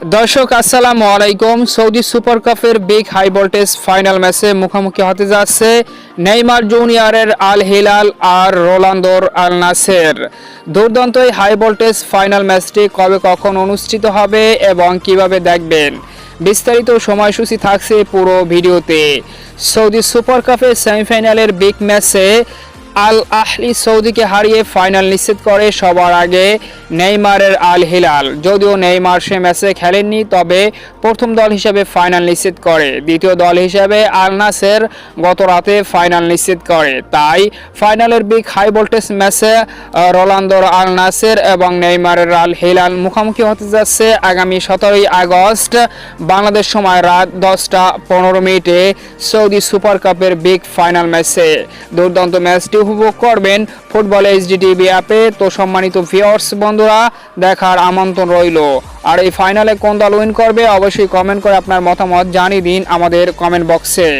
দর্শক, আসসালামু আলাইকুম। সৌদি সুপার কাপের বিগ হাই ভোল্টেজ ফাইনাল ম্যাচে মুখোমুখি হতে যাচ্ছে নেইমার জুনিয়রের আল হিলাল আর রোলান্দোর আল নাসের। দুর্দান্ত এই হাই ভোল্টেজ ফাইনাল ম্যাচটি কবে কখন অনুষ্ঠিত হবে এবং কীভাবে দেখবেন? বিস্তারিত সময়সূচি থাকছে পুরো ভিডিওতে। সৌদি সুপার কাপের সেমিফাইনালের বিগ ম্যাচে আল আহলি সৌদিকে হারিয়ে ফাইনাল নিশ্চিত করে সবার আগে নেইমারের আল হিলাল যদিও নেইমার সে ম্যাচে খেলেননি, তবে প্রথম দল হিসেবে ফাইনাল নিশ্চিত করে। দ্বিতীয় দল হিসেবে আল নাসের গত রাতে ফাইনাল নিশ্চিত করে। তাই ফাইনালের বিগ হাই ভোল্টেজ ম্যাচে রোলান্দোর আল নাসের এবং নেইমারের আল হিলাল মুখোমুখি হতে যাচ্ছে আগামী সতেরোই আগস্ট, বাংলাদেশ সময় রাত দশটা পনেরো মিনিটে সৌদি সুপার কাপের বিগ ফাইনাল ম্যাচে। দুর্দান্ত ম্যাচটি উপভোগ করবেন ফুটবল এইচডি টিভি অ্যাপে। তো সম্মানিত ভিওর্স বন্ধুরা, দেখার আমন্ত্রণ রইল। আর এই ফাইনালে কোন দল উইন করবে, অবশ্যই কমেন্ট করে আপনার মতামত জানিয়ে দিন আমাদের কমেন্ট বক্সে।